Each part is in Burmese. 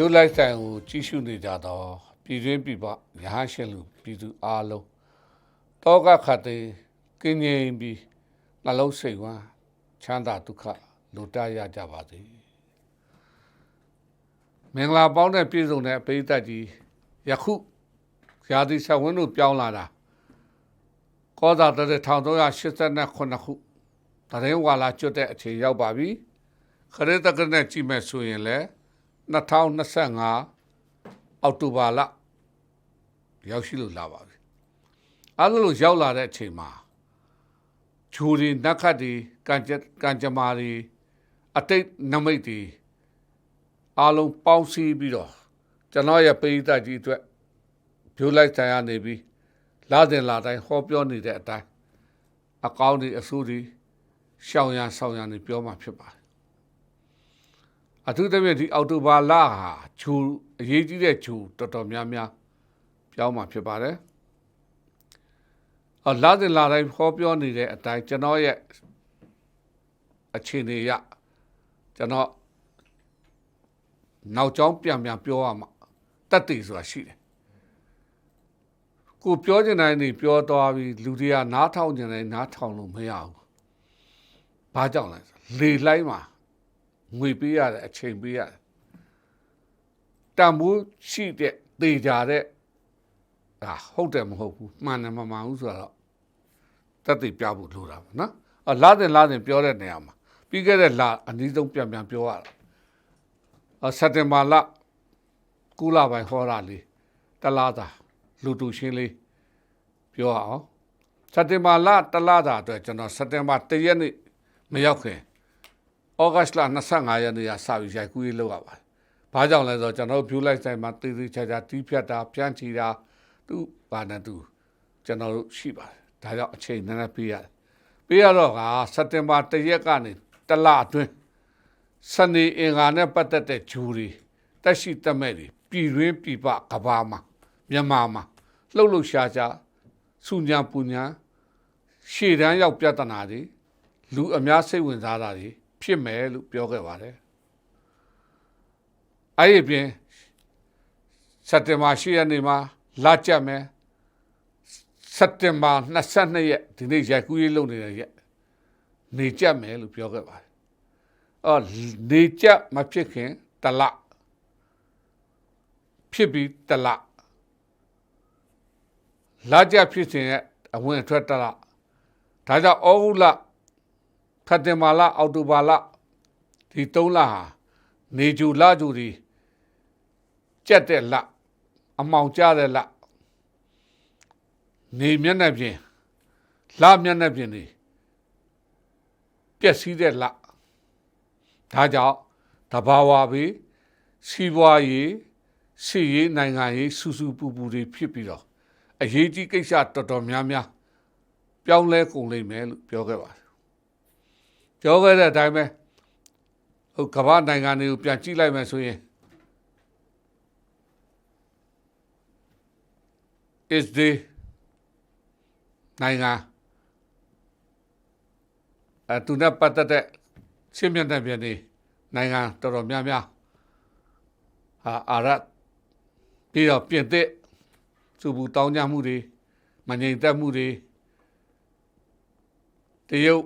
ဖြိုးလိုက်ဆိုင်ကိုကြီးစုနေကြတော့ပြည်တွင်းပြည်ပရဟန်းရှင်လူပြည်သူအားလုံးတောကခတ်တဲ့ကင်းငြိမ်ပြီးနှလုံးစိတ်ဝမ်းချမ်းသာဒုက္ခလူတရကြပါစေမင်္ဂလာပေါင်းတဲ့ပြည်စုံတဲ့ပရိသတ်ကြီးယခုရာသီဆက်ဝန်းတို့ပြောင်းလာတာကောသာတဲ့1389ခုတရင်ဝါလာကျွတ်တဲ့အချိန်ရောက်ပါပြီခရစ်တက္ကနဲ့ကြည့်မဲ့ဆိုရင်လည်း 2025အောက်တိုဘာလရောက်ရှိလို့လာပါပြီအဲ့လိုရောက်လာတဲ့အချိန်မှာဂျူရီနက်ခတ်ဒီကန်ကြကန်ကြမာရီအတိတ်နမိတ်ဒီအားလုံးပေါင်းစည်းပြီးတော့ကျွန်တော်ရဲ့ပိဋကကြီးအတွက်ဖြိုးလိုက်ဆိုင်ရနေပြီးလာတဲ့လာတိုင်းဟောပြောနေတဲ့အတိုင်းအကောင်းဒီအဆိုးဒီရှောင်ရန်ဆောင်ရန်နေပြောမှဖြစ်ပါတယ် အထူးသဖြင့်ဒီအောက်တိုဘာလဟာဂျူအရေးကြီးတဲ့ဂျူတော်တော်များများပြောင်းမှာဖြစ်ပါတယ်။အော်လာတဲ့လာတိုင်းဟောပြောနေတဲ့အတိုင်းကျွန်တော်ရဲ့အခြေအနေရကျွန်တော်နောက်ကျောင်းပြန်ပြန်ပြောရမှာတတ်တည်ဆိုတာရှိတယ်။ကိုပြောချင်တိုင်းနေပြောသွားပြီးလူတွေကနားထောင်ချင်တိုင်းနားထောင်လို့မရဘူး။ဘာကြောင့်လဲလေလိုက်မှာ ငွေပေးရတယ်အချိန်ပေးရတယ်တန်ဖိုးရှိတဲ့တေကြတဲ့အာဟုတ်တယ်မဟုတ်ဘူးမှန်တယ်မမှန်ဘူးဆိုတော့တက်သိပြဖို့လိုတာပေါ့နော်အလာတဲ့လာတဲ့ပြောတဲ့နေရာမှာပြီးခဲ့တဲ့လအနည်းဆုံးပြန်ပြန်ပြောရတာအစက်တင်ဘာလကူလာပိုင်းဟောတာလေးတလားတာလူတူရှင်းလေးပြောအောင်စက်တင်ဘာလတလားတာအတွက်ကျွန်တော်စက်တင်ဘာ၁ရက်နေ့မရောက်ခင် ဩဂတ်လ25ရက်နေ့ကစပြီးရိုက်ကူးရေးလုပ်ရပါတယ်။ဘာကြောင့်လဲဆိုတော့ကျွန်တော် view live ဆိုင်မှာတည်တည်ချာချာတီးဖြတ်တာဖြန့်ချီတာသူဘာနဲ့သူကျွန်တော်တို့ရှိပါတယ်။ဒါကြောင့်အချိန်နည်းနည်းပေးရတယ်။ပေးရတော့ကစက်တင်ဘာ1ရက်ကနေတလအတွင်းစနေအင်္ဂါနဲ့ပတ်သက်တဲ့ဂျူရီတက်ရှိတက်မဲ့တွေပြည်တွင်းပြည်ပကဘာမှာမြန်မာမှာလှုပ်လှုပ်ရှားရှားစူညာပူညာရှေ့တန်းရောက်ပြဿနာတွေလူအများစိတ်ဝင်စားတာတွေ ဖြစ်မယ်လို့ပြောခဲ့ပါတယ်အဲ့ဒီပြင်စက်တင်ဘာ10ရက်နေ့မှာလာကြမယ်စက်တင်ဘာ22ရက်ဒီနေ့ရိုက်ကူးရေးလုပ်နေတဲ့ရက်နေကြမယ်လို့ပြောခဲ့ပါတယ်အော်နေကြမဖြစ်ခင်တလဖြစ်ပြီးတလလာကြဖြစ်စဉ်ရဲ့အဝင်အထွက်တလဒါကြောင့်ဩဂုတ်လ ဖတ်တင်မာလအောက်တိုဘာလဒီ၃လဟာနေကြူလကြူဒီကြက်တဲ့လအမောင်ကြတဲ့လနေမျက်နှာပြင်လမျက်နှာပြင်နေပျက်စီးတဲ့လဒါကြောင့်တဘာဝဘေးစီးပွားရေးစီရေးနိုင်ငံရေးစူးစူးပူပူတွေဖြစ်ပြီးတော့အရေးကြီးကိစ္စတော်တော်များများပြောင်းလဲကုန်လိမ့်မယ်လို့ပြောခဲ့ပါတယ် ပြောခဲ့တဲ့အတိုင်းပဲဟိုကမ္ဘာနိုင်ငံတွေကိုပြန်ကြည့်လိုက်မယ်ဆိုရင် is the နိုင်ငံအဲသူနဲ့ပတ်သက်တဲ့ရှင်းပြတဲ့ပြည်နေနိုင်ငံတော်တော်များများဟာအာရတ်ပြီးတော့ပြင်သစ်စုဘူးတောင်းကြမှုတွေမငြိမ်သက်မှုတွေတရုတ်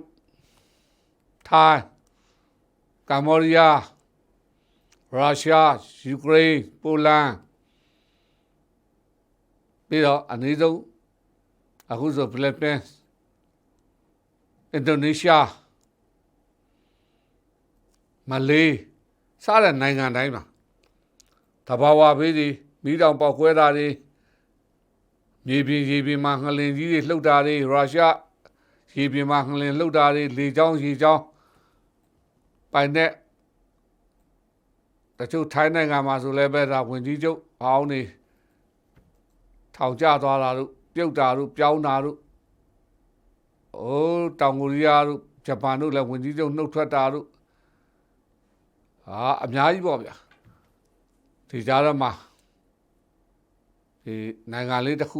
ထိုင်းကမ္ဘောဒီးယားရုရှားယူကရိန်းပိုလန်ပြီးတော့အနည်းဆုံးအခုဆိုဖိလစ်ပင်းအင်ဒိုနီးရှားမလေးစတဲ့နိုင်ငံတိုင်းမှာတဘာဝဘေးတွေမိတောင်ပေါက်ခွဲတာတွေမြေပြင်ရေပြင်မှာငလင်ကြီးတွေလှုပ်တာတွေရုရှားရေပြင်မှာငလင်လှုပ်တာတွေလေချောင်းရေချောင်း ပိုင်တဲ့တချို့ထိုင်းနိုင်ငံမှာဆိုလည်းပဲဒါဝင်ကြီးချုပ်ဟောင်းနေထောင်ကျသွားတာတို့ပြုတ်တာတို့ပြောင်းတာတို့အိုးတောင်ကိုရီးယားတို့ဂျပန်တို့လည်းဝင်ကြီးချုပ်နှုတ်ထွက်တာတို့ဟာအများကြီးပေါ့ဗျာဒီကြားထဲမှာဒီနိုင်ငံလေးတစ်ခု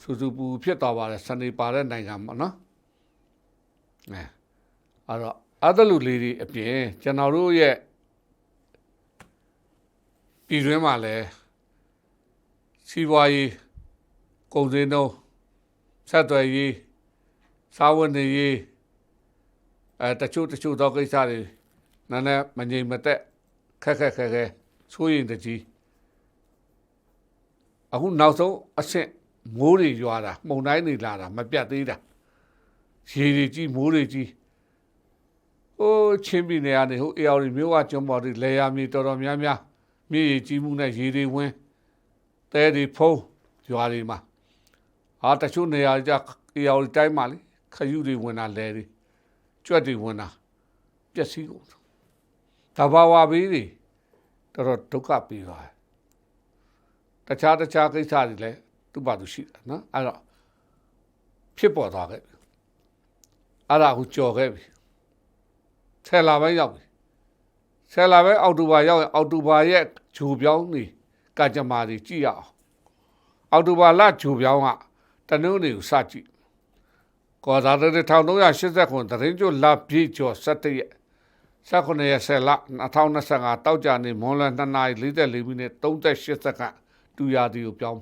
စူစူပူဖြစ်သွားပါတယ်စနေပါတဲ့နိုင်ငံပေါ့နော်အဲ အဲ့တော့အဲ့ဒါလူလေးတွေအပြင်ကျွန်တော်တို့ရဲ့ပြည်တွင်းမှာလည်းစီးပွားရေးကုန်စည်နှုန်းဆက်သွယ်ရေးစားဝတ်နေရေးအဲတချို့တချို့သောကိစ္စတွေနည်းနည်းမငြိမ်မသက်ခက်ခက်ခဲခဲဆိုးရင်တကြီးအခုနောက်ဆုံးအဆင့်မိုးတွေရွာတာမှုန်တိုင်းတွေလာတာမပြတ်သေးတာရေတွေကြီးမိုးတွေကြီး ဟိုးချင်းပြည်နယ်ကနေဟိုအေအော်ရီမြို့ကကျွန်းပေါ်တွေလေယာမြေတော်တော်များများမြေကြီးကြီးမှုနဲ့ရေတွေဝင်တဲတွေဖုံးရွာတွေမှာဟာတချို့နေရာကြအေအော်ရီတိုင်းမှာလေခရုတွေဝင်တာလဲတွေကြွက်တွေဝင်တာပျက်စီးကုန်တဘာဝဘေးတွေတော်တော်ဒုက္ခပြီးသွားတယ်တခြားတခြားကိစ္စတွေလည်းသူ့ဘာသူရှိတယ်နော်အဲ့တော့ဖြစ်ပေါ်သွားခဲ့ပြီအဲ့ဒါကိုကြော်ခဲ့ပြီ ဆယ်လာပိုင်းရောက်ပြီဆယ်လာပိုင်းအောက်တိုဘာရောက်ရင်အောက်တိုဘာရဲ့ဂျူပြောင်းနေကကြမာတွေကြည့်ရအောင်အောက်တိုဘာလဂျူပြောင်းကတနုံးတွေကိုစကြည့်ကောသာတဲ့1380ခုသတင်းကျလာပြည့်ကျော်17ရက်19ရက်10လ2025တောက်ကြနေမွန်လ2နာရီ44မိနစ်38စက္ကန့်တူရာဒီကိုပြောင်း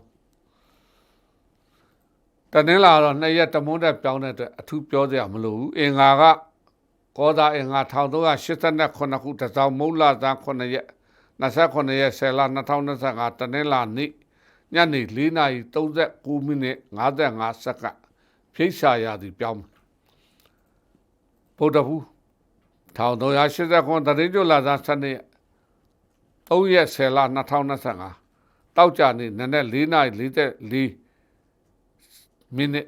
တနင်္လာတော့နှစ်ရက်တမွန်းတက်ပြောင်းတဲ့အတွက်အထူးပြောစရာမလိုဘူးအင်္ဂါက ကောသာအင်္ဂါ1389ခုတစောင်းမုံလာသား9ရက်29ရက်10လ2025တနင်္လာနေ့ညနေ4:39မိနစ်55စက္ကန့်ဖိတ်စာရသည်ပြောင်းဗုဒ္ဓဘူး1380ခုတရင်ကျော်လာသား7ရက်3ရက်10လ2025တောက်ကြနေနနက်4:44မိနစ်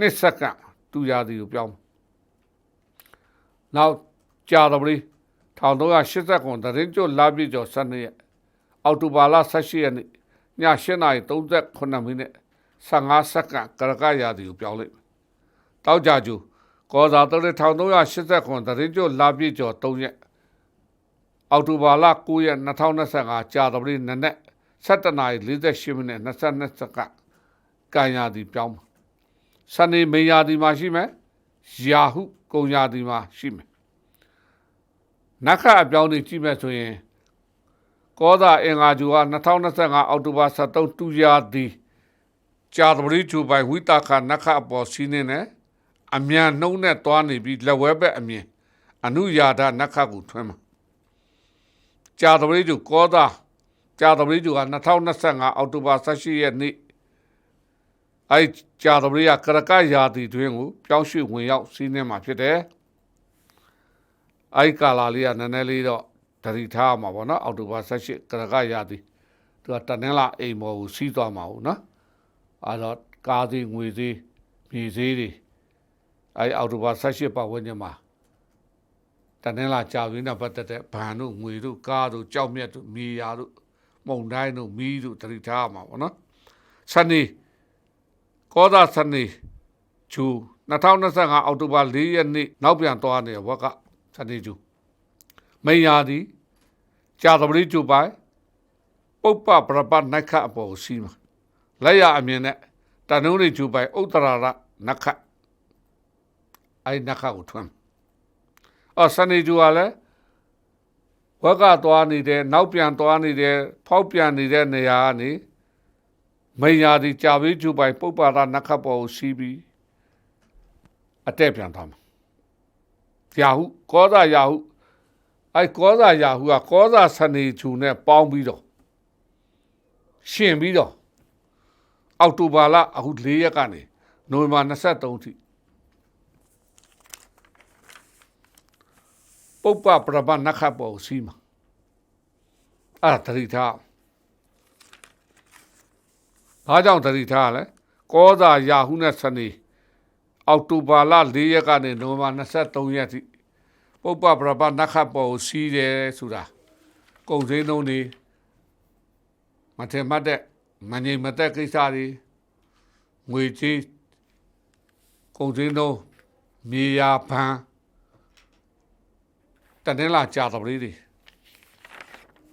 2စက္ကန့်တူရသည်ကိုပြောင်း နောက်ကြာတော်ပြီ1380ခုတရင်ကျော်လာပြည့်ကျော်7ရက်အောက်တိုဘာလ18ရက်နေ့ည8:39မိနစ်15စက္ကန့်ကရကရာသည်ကိုပြောင်းလိုက်တောက်ကြကျူကောသာတရ1380ခုတရင်ကျော်လာပြည့်ကျော်3ရက်အောက်တိုဘာလ9ရက်2025ကြာတော်ပြီနနက်7:48မိနစ်22စက္ကန့်ကံရာသည်ပြောင်းစနေမေယာဒီမှာရှိမယ်ယာဟု ကုံယာဒီမှာရှိမယ်နခအပြောင်းနေကြည့်မယ်ဆိုရင်ကောသာအင်္ဂါဂျူက2025အောက်တိုဘာ23တူရာဒီကြာသပတိချူပိုင်ဝိတာခနခအပေါ်စီးနေတယ်အမြန်နှုံးနဲ့သွားနေပြီးလက်ဝဲဘက်အမြင်အနုယာဒနခကိုထွန်းမှာကြာသပတိချူကောသာကြာသပတိချူက2025အောက်တိုဘာ18ရက်နေ့ အဲကြာသပတေးကကရကရာသီတွင်ကိုပြောင်းရွှေ့ဝင်ရောက်စီးနှင်းမှာဖြစ်တယ်အဲကာလာလေးကနည်းနည်းလေးတော့တတိထားမှာပေါ့နော်အောက်တိုဘာ18ကရကရာသီသူကတနင်္လာအိမ်မော်ကိုစီးသွားမှာဟုတ်နော်အဲတော့ကားသေးငွေသေးမြေသေးတွေအဲအောက်တိုဘာ18ပတ်ဝန်းကျင်မှာတနင်္လာကြာရင်းနဲ့ပတ်သက်တဲ့ဗန်တို့ငွေတို့ကားတို့ကြောက်မြတ်တို့မြေယာတို့မုံတိုင်းတို့မီးတို့တတိထားမှာပေါ့နော်ဆန်နေ ကောသာစနေဂျူ2025အောက်တိုဘာ4ရက်နေ့နောက်ပြန်သွားနေဝက်ကစနေဂျူမိန်ယာသည်ကြာသပတိဂျူပိုင်ပုပ္ပပရပတ်နက္ခအပေါ်စီမှာလက်ရအမြင်နဲ့တနုံးရီဂျူပိုင်ဥတ္တရာရနက္ခအဲ့နက္ခကိုထွန်းအော်စနေဂျူကလည်းဝက်ကသွားနေတဲ့နောက်ပြန်သွားနေတဲ့ဖောက်ပြန်နေတဲ့နေရာကနေ မိညာဒီကြာဘေးကျူပိုင်ပုပ္ပါဒနခတ်ပေါ်ကိုစီးပြီးအတက်ပြန်သွားမှာယာဟုကောဇာယာဟုအဲကောဇာယာဟုကကောဇာစနေချူနဲ့ပေါင်းပြီးတော့ရှင်ပြီးတော့အောက်တိုဘာလအခု၄ရက်ကနေနိုဝင်ဘာ23ထိပုပ္ပပရပနခတ်ပေါ်စီးမှာအဲ့ဒါတတိထား ဘာကြောင့်တတိထားလဲကောသာယာဟုနဲ့စနေအောက်တိုဘာလ၄ရက်ကနေနိုဝင်ဘာ23ရက်ထိပုပ္ပပရပနခတ်ပေါ်စီးတယ်ဆိုတာကုံစင်းလုံးတွေမထင်မှတ်တဲ့မငြိမ်မသက်ကိစ္စတွေငွေကြီးကုံစင်းလုံးမြေယာဖန်တနင်္လာကြာတော်လေးတွေ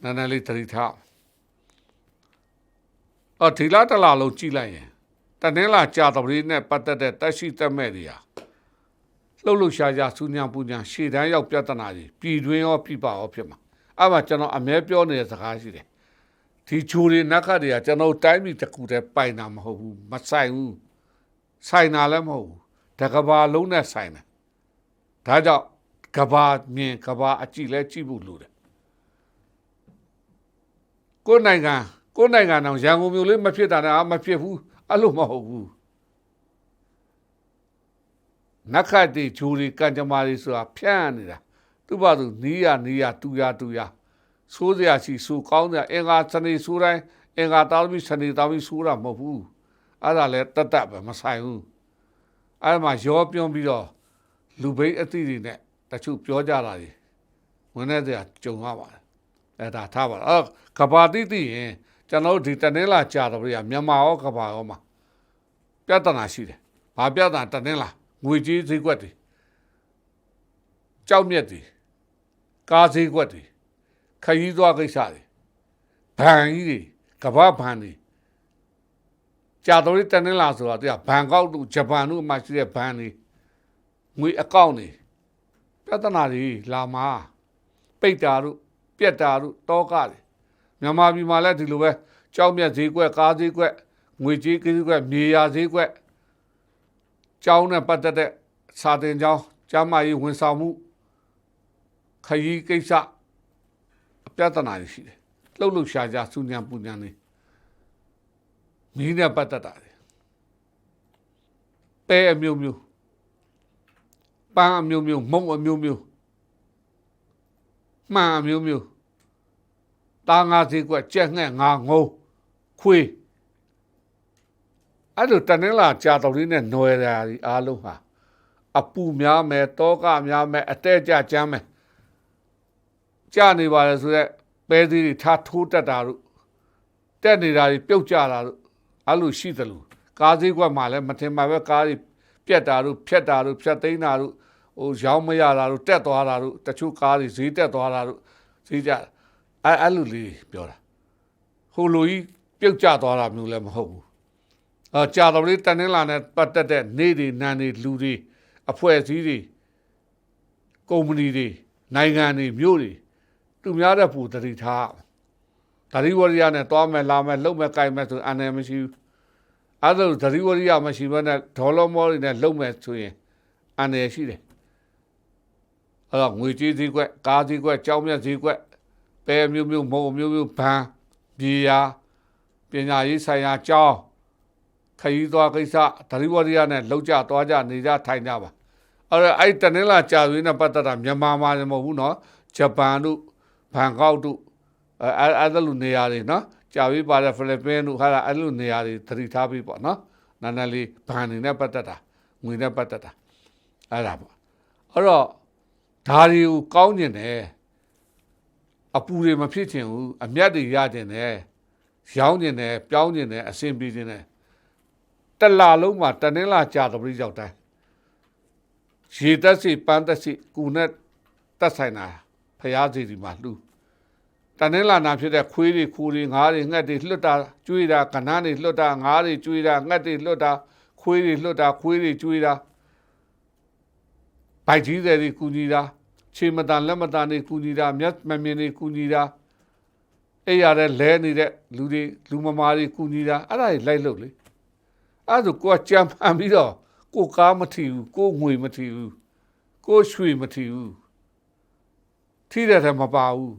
နည်းနည်းလေးတတိထား အော်ဒီလားတလားလုံးကြည့်လိုက်ရင်တနင်္လာကြာတပရီနဲ့ပတ်သက်တဲ့တက်ရှိတက်မဲ့တွေဟာလှုပ်လှုပ်ရှားရှားစူးညံပူညံရှေ့တန်းရောက်ပြဿနာကြီးပြည်တွင်းရောပြည်ပရောဖြစ်မှာအဲ့မှာကျွန်တော်အမဲပြောနေတဲ့စကားရှိတယ်ဒီဂျိုတွေနက်ခတ်တွေကကျွန်တော်တိုင်းပြည်တစ်ခုတည်းပိုင်တာမဟုတ်ဘူးမဆိုင်ဘူးဆိုင်တာလည်းမဟုတ်ဘူးတကဘာလုံးနဲ့ဆိုင်တယ်ဒါကြောင့်ကဘာမြင်ကဘာအကြည့်လဲကြည့်ဖို့လိုတယ်ကိုယ်နိုင်ငံ ကိုယ်နိုင်ငံတော့ရန်ကုန်မြို့လေးမဖြစ်တာလည်းမဖြစ်ဘူးအဲ့လိုမဟုတ်ဘူးနက်ခတ်တွေဂျိုတွေကံကြမ္မာတွေဆိုတာဖြန့်နေတာသူ့ဘာသူနီးရနီးရတူရတူရဆိုးစရာရှိဆိုးကောင်းစရာအင်္ဂါစနေဆိုးတိုင်းအင်္ဂါသားသမီးစနေသားသမီးဆိုးတာမဟုတ်ဘူးအဲ့ဒါလည်းတတ်တတ်ပဲမဆိုင်ဘူးအဲ့မှာရောပြုံးပြီးတော့လူဘိတ်အသည့်တွေနဲ့တချို့ပြောကြတာတွေဝင်နေတဲ့အကြုံရပါတယ်အဲ့ဒါထားပါတော့အော်ကဘာတိတိရင် ကျွန်တော်တို့ဒီတနင်္လာကြာတော့ပြရမြန်မာရောကဘာရောမှာပြဿနာရှိတယ်ဘာပြဿနာတနင်္လာငွေကြီးဈေးကွက်တွေကြောက်မြက်တွေကားဈေးကွက်တွေခရီးသွားကိစ္စတွေဘဏ်ကြီးတွေကမ္ဘာဘဏ်တွေကြာတော်လေးတနင်္လာဆိုတော့သူကဘန်ကောက်တို့ဂျပန်တို့မှရှိတဲ့ဘဏ်တွေငွေအကောင့်တွေပြဿနာတွေလာမှာပိတ်တာတို့ပြက်တာတို့တောကတွေ မြန်မာပြည်မှာလည်းဒီလိုပဲကြောက်မြတ်ဈေးကွက်ကားဈေးကွက်ငွေကြေးဈေးကွက်မြေယာဈေးကွက်ကျောင်းနဲ့ပတ်သက်တဲ့စာတင်ကျောင်းကျမ်းမာရေးဝန်ဆောင်မှုခရီးကိစ္စပြဿနာတွေရှိတယ်လှုပ်လှုပ်ရှားရှားစူညံပူညံနေမီးနဲ့ပတ်သက်တာတွေပဲအမျိုးမျိုးပန်းအမျိုးမျိုးမုံအမျိုးမျိုးမှန်အမျိုးမျိုး တာငါစီကွက်ကြက်ငှက်ငါငုံခွေးအဲ့လိုတနင်္လာကြာတော်လေးနဲ့ຫນွယ်တာဒီအားလုံးဟာအပူများမယ်တောကများမယ်အတဲကြကြမ်းမယ်ကြနေပါလေဆိုတော့ပဲသေးတွေထားထိုးတက်တာတို့တက်နေတာတွေပြုတ်ကြတာတို့အဲ့လိုရှိသလိုကားစည်းကွက်မှာလည်းမထင်မှပဲကားတွေပြက်တာတို့ဖြက်တာတို့ဖြတ်သိမ်းတာတို့ဟိုရောင်းမရတာတို့တက်သွားတာတို့တချို့ကားတွေဈေးတက်သွားတာတို့ဈေးကြ အဲ့အဲ့လိုလေးပြောတာဟိုလိုကြီးပြုတ်ကြသွားတာမျိုးလည်းမဟုတ်ဘူးအာကြာတော်လေးတန်နှင်းလာနဲ့ပတ်သက်တဲ့နေတွေနန်းတွေလူတွေအဖွဲ့အစည်းတွေကုမ္ပဏီတွေနိုင်ငံတွေမြို့တွေသူများတဲ့ပူတတိထားဓာတိဝရိယနဲ့တွားမယ်လာမယ်လှုပ်မယ်ကြိုက်မယ်ဆိုအန်နယ်မရှိဘူးအဲ့ဒါဓာတိဝရိယမရှိဘဲနဲ့ဒေါ်လာမောတွေနဲ့လှုပ်မယ်ဆိုရင်အန်နယ်ရှိတယ်အဲ့တော့ငွေကြေးစည်းကွက်ကားစည်းကွက်ကြောင်းမြတ်စည်းကွက် ပဲမျိုးမျိုးမုံမျိုးမျိုးဘန်ပြေယာပညာရေးဆိုင်ရာကျောင်းခရီးသွားကိစ္စဓာတိဝရိယနဲ့လှုပ်ကြသွားကြနေကြထိုင်ကြပါအဲ့တော့အဲ့တနင်္လာကြာသွေးနဲ့ပတ်သက်တာမြန်မာမှာမဟုတ်ဘူးเนาะဂျပန်တို့ ဘန်ကောက်တို့အဲအဲအဲ့လိုနေရာတွေနော်ကြာပြီးပါတဲ့ဖိလစ်ပင်းတို့ဟာအဲ့လိုနေရာတွေသတိထားပြီးပေါ့နော်နာနာလေးဘန်နေနဲ့ပတ်သက်တာငွေနဲ့ပတ်သက်တာအဲ့ဒါပေါ့အဲ့တော့ဒါတွေကိုကောင်းကျင်တယ် အပူတွေမဖြစ်ချင်ဘူးအမျက်တွေရကျင်တယ်ရောင်းကျင်တယ်ပြောင်းကျင်တယ်အဆင်ပြေကျင်တယ်တလာလုံးမှာတနင်္လာကြာတပရိရောက်တိုင်းရေတက်စီပန်းတက်စီကူနဲ့တက်ဆိုင်တာဖျားစီဒီမှာလှူတနင်္လာနာဖြစ်တဲ့ခွေးတွေခူတွေငါးတွေငှက်တွေလွတ်တာကျွေးတာကနန်းတွေလွတ်တာငါးတွေကျွေးတာငှက်တွေလွတ်တာခွေးတွေလွတ်တာခွေးတွေကျွေးတာဗိုက်ကြီးတွေကူညီတာ ခြေမတန်လက်မတန်တွေကူညီတာမျက်မမြင်တွေကူညီတာအဲ့ရတဲ့လဲနေတဲ့လူတွေလူမမာတွေကူညီတာအဲ့ဒါတွေလိုက်လို့လေအဲ့ဒါကိုကြံဖန်ပြီးတော့ကိုကားမထီဘူးကိုငွေမထီဘူးကိုရွှေမထီဘူးထိတဲ့ထဲမပါဘူး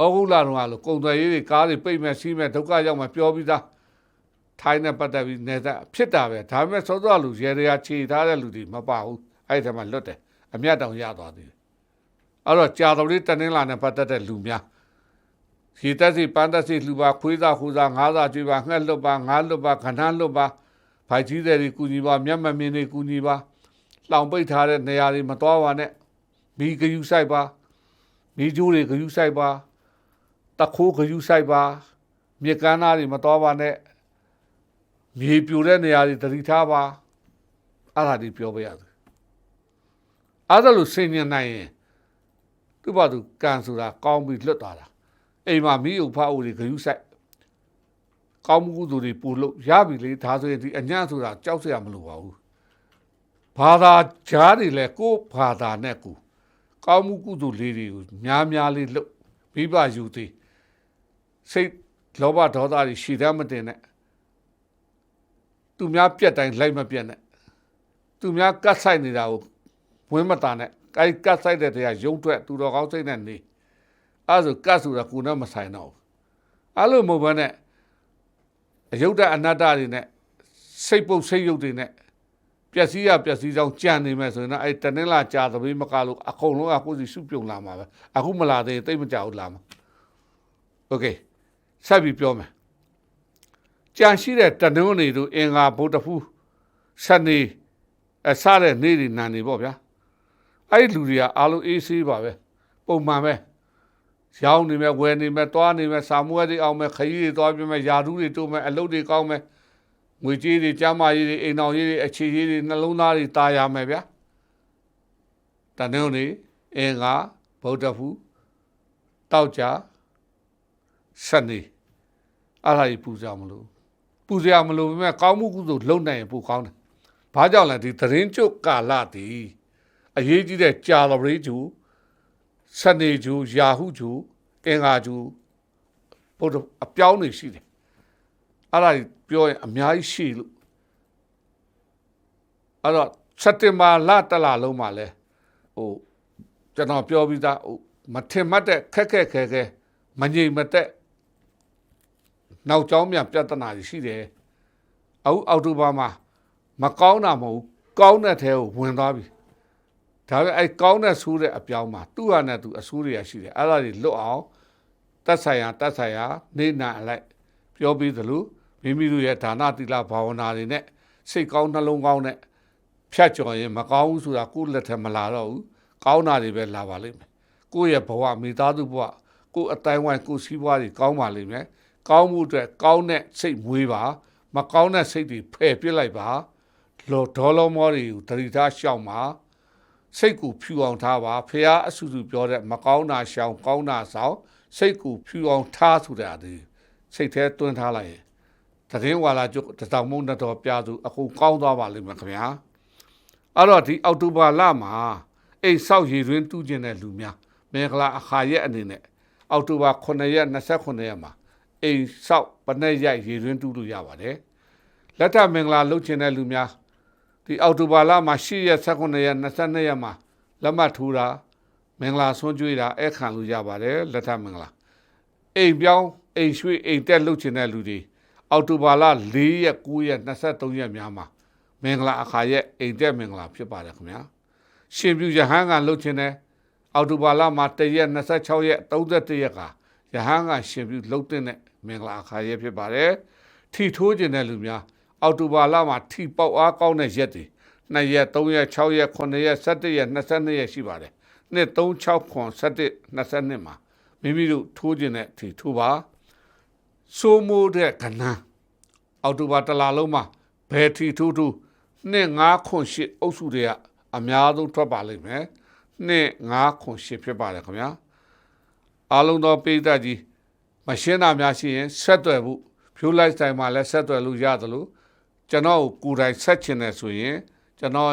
အဟုတ်လာတော့လို့ကုံသွယ်ရေးတွေကားတွေပိတ်မဲ့စီးမဲ့ဒုက္ခရောက်မှပြောပြီးသားထိုင်းနဲ့ပတ်သက်ပြီးနေသက်ဖြစ်တာပဲဒါပေမဲ့စောစောလူရေတွေကခြေထားတဲ့လူတွေမပါဘူးအဲ့ဒီထဲမှာလွတ်တယ် အမျက်တောင်ရသွားသေးတယ်အဲ့တော့ကြာတော်လေးတနင်္လာနဲ့ပတ်သက်တဲ့လူများရေတက်စီပန်းတက်စီလူပါခွေးသားခူသားငါးသားကျွေးပါငှက်လွတ်ပါငါးလွတ်ပါခဏလွတ်ပါဖိုက်ကြီးတွေကူညီပါမျက်မမြင်တွေကူညီပါလောင်ပိတ်ထားတဲ့နေရာတွေမတော်ပါနဲ့မီဂယူဆိုင်ပါမီဂျိုးတွေဂယူဆိုင်ပါတခိုးဂယူဆိုင်ပါမြေကမ်းသားတွေမတော်ပါနဲ့မြေပြိုတဲ့နေရာတွေတတိထားပါအဲ့ဒါဒီပြောပြရတယ် အဲ့ဒါလို့ဆင်ញင်နိုင်ရင်သူ့ဘာသူကန်ဆိုတာကောင်းပြီးလွတ်သွားတာအိမ်မှာမိယုံဖအုပ်တွေဂယူဆိုင်ကောင်းမှုကုသိုလ်တွေပို့လို့ရပြီလေဒါဆိုရင်ဒီအညံ့ဆိုတာကြောက်စရာမလိုပါဘူးဘာသာကြားတွေလဲကိုယ်ဘာသာနဲ့ကိုယ်ကောင်းမှုကုသိုလ်လေးတွေကိုများများလေးလုပ်မိဘယူသည်စိတ်လောဘဒေါသတွေရှည်တမ်းမတင်နဲ့သူများပြက်တိုင်းလိုက်မပြက်နဲ့သူများကတ်ဆိုင်နေတာကို ဝင်းမတာနဲ့အဲကတ်ဆိုင်တဲ့တရားရုံထွက်သူတော်ကောင်းစိတ်နဲ့နေအဲဆိုကတ်ဆိုတာကိုယ်နဲ့မဆိုင်တော့ဘူးအဲ့လိုမဟုတ်ဘဲနဲ့အယုဒ္ဓအနတ္တတွေနဲ့စိတ်ပုတ်စိတ်ယုတ်တွေနဲ့ပျက်စီးရပျက်စီးကြောင်းကြံနေမယ်ဆိုရင်တော့အဲတနင်္လာကြာသမီးမကလို့အကုန်လုံးအခုစီစုပြုံလာမှာပဲအခုမလာသေးရင်တိတ်မကြဘူးလာမှာโอเคဆက်ပြီးပြောမယ်ကြံရှိတဲ့တနင်္ဂနွေတို့အင်္ဂါဗုဒ္ဓဖူးစနေအစတဲ့နေ့တွေနာနေပေါ့ဗျာ အဲ့ဒီလူတွေကအားလုံးအေးဆေးပါပဲပုံမှန်ပဲရောင်းနေမယ်ဝယ်နေမယ်သွားနေမယ်စာမွေးတွေအောင်မယ်ခရီးတွေသွားပြမယ်ယာတူးတွေတိုးမယ်အလုပ်တွေကောင်းမယ်ငွေကြေးတွေကျန်းမာရေးတွေအိမ်တော်ရေးတွေအခြေရေးတွေနှလုံးသားတွေတာယာမယ်ဗျာတန်တဲ့နေအင်္ဂါဗုဒ္ဓဖူတောက်ကြစနေအားလိုက်ပူဇော်မလို့ပူဇော်မလို့ပဲကောင်းမှုကုသိုလ်လုပ်နိုင်ရင်ပူကောင်းတယ်ဘာကြောင့်လဲဒီသတင်းကြုတ်ကာလတည် အရေးကြီးတဲ့ကြာတော်ရေးကျူစနေကျူယာဟုကျူအင်္ဂါကျူဘုဒ္ဓအပြောင်းနေရှိတယ်အဲ့ဒါကြီးပြောရင်အများကြီးရှိလို့အဲ့တော့စက်တင်ဘာလတလလုံးမှာလဲဟိုကျွန်တော်ပြောပြီးသားဟိုမထင်မှတ်တဲ့ခက်ခက်ခဲခဲမငြိမ်မသက်နောက်ကျောင်းမြန်ပြဿနာတွေရှိတယ်အခုအောက်တိုဘာမှာမကောင်းတာမဟုတ်ဘူးကောင်းတဲ့ထဲကိုဝင်သွားပြီ ဒါပေမဲ့အဲကောင်းတဲ့ဆိုးတဲ့အပြောင်းမှာသူ့ဟာနဲ့သူအဆိုးတွေကရှိတယ်အဲ့ဒါတွေလွတ်အောင်တတ်ဆိုင်ရာတတ်ဆိုင်ရာနေနာအလိုက်ပြောပြီးသလိုမိမိတို့ရဲ့ဒါနသီလဘာဝနာတွေနဲ့စိတ်ကောင်းနှလုံးကောင်းနဲ့ဖြတ်ကျော်ရင်မကောင်းဘူးဆိုတာကိုယ့်လက်ထက်မလာတော့ဘူးကောင်းတာတွေပဲလာပါလိမ့်မယ်ကိုယ့်ရဲ့ဘဝမိသားစုဘဝကိုယ့်အတိုင်းဝိုင်းကိုယ့်စီးပွားတွေကောင်းပါလိမ့်မယ်ကောင်းမှုအတွက်ကောင်းတဲ့စိတ်မွေးပါမကောင်းတဲ့စိတ်တွေဖယ်ပြစ်လိုက်ပါလောဒေါ်လောမောတွေကိုတတိထားရှောက်ပါ စိတ်ကိုဖြူအောင်ထားပါဖះအဆူဆူပြောတဲ့မကောင်းတာရှောင်ကောင်းတာဆောင်စိတ်ကိုဖြူအောင်ထားဆိုတာဒီစိတ်ထဲတွန်းထားလိုက်ရင်သတင်းဝါလာကျုပ်တစောင်းမုံတော်ပြသူအခုကောင်းသွားပါလိမ့်မယ်ခင်ဗျာအဲ့တော့ဒီအောက်တိုဘာလမှာအိမ်ဆောက်ရည်တွင်တူးကျင်တဲ့လူများမင်္ဂလာအခါရက်အနေနဲ့အောက်တိုဘာ9ရက်29ရက်မှာအိမ်ဆောက်ပနဲ့ရိုက်ရည်တွင်တူးလို့ရပါတယ်လက်ထမင်္ဂလာလုပ်ချင်တဲ့လူများ ဒီအောက်တိုဘာလမှာ10ရက်19ရက်22ရက်မှာလက်မှတ်ထိုးတာမင်္ဂလာဆွံ့ကြွေးတာအဲ့ခံလို့ရပါတယ်လက်ထမင်္ဂလာအိမ်ပြောင်းအိမ်ရွှေ့အိမ်တက်လုပ်ချင်တဲ့လူတွေအောက်တိုဘာလ4ရက်9ရက်23ရက်များမှာမင်္ဂလာအခါရက်အိမ်တက်မင်္ဂလာဖြစ်ပါတယ်ခင်ဗျာရှင်ပြူရဟန်းကလှုပ်ခြင်းနဲ့အောက်တိုဘာလမှာ1ရက်26ရက်31ရက်ကရဟန်းကရှင်ပြူလှုပ်တဲ့မင်္ဂလာအခါရက်ဖြစ်ပါတယ်ထီထိုးခြင်းတဲ့လူများ အောက်တိုဘာလမှာထီပေါက်အားကောင်းတဲ့ရက်တွေ2ရက်3ရက်6ရက်9ရက်17ရက်22ရက်ရှိပါတယ်နှစ်3 6ခွန်17 22မှာမိမိတို့ထိုးခြင်းတဲ့ထီထိုးပါစိုးမိုးတဲ့ကဏ္ဍအောက်တိုဘာတလလုံးမှာဘယ်ထီထိုးထိုးနှစ်9ခွန်8အုပ်စုတွေကအများဆုံးထွက်ပါလိမ့်မယ်နှစ်9ခွန်8ဖြစ်ပါတယ်ခင်ဗျာအားလုံးသောပိဋကကြီးမရှင်းတာများရှိရင်ဆက်သွယ်ဖို့ဖြိုးလိုက်တိုင်းမှာလည်းဆက်သွယ်လို့ရတယ်လို့ ကျွန်တော်ကိုယ်တိုင်ဆက်ချင်တယ်ဆိုရင်ကျွန်တော်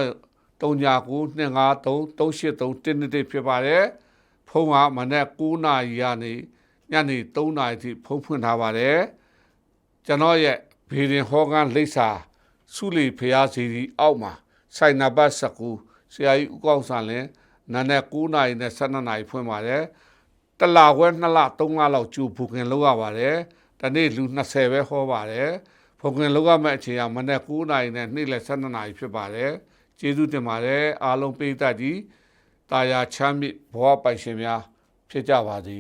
3992533831ဖြစ်ပါတယ်ဖုန်းကမနေ့9နာရီကနေညနေ3နာရီထိဖုန်းဖွင့်ထားပါတယ်ကျွန်တော်ရဲ့ဘေဒင်ဟောကန်လိပ်စာစုလီဖျားစီဒီအောက်မှာစိုင်နံပါတ်19ဆရာကြီးဦးကောင်းဆန်လင်းနာနဲ့9နာရီနဲ့12နာရီဖွင့်ပါတယ်တလခွဲ2လ3လလောက်ကြိုဘူခင်လောက်ရပါတယ်တနေ့လူ20ပဲဟောပါတယ် ဖုန်ခင်လောက်ရမယ့်အချိန်ကမနေ့9နာရီနဲ့နေ့လယ်12နာရီဖြစ်ပါတယ်ကျေးဇူးတင်ပါတယ်အားလုံးပိဋကကြီးတာယာချမ်းမြေ့ဘဝပိုင်ရှင်များဖြစ်ကြပါစေ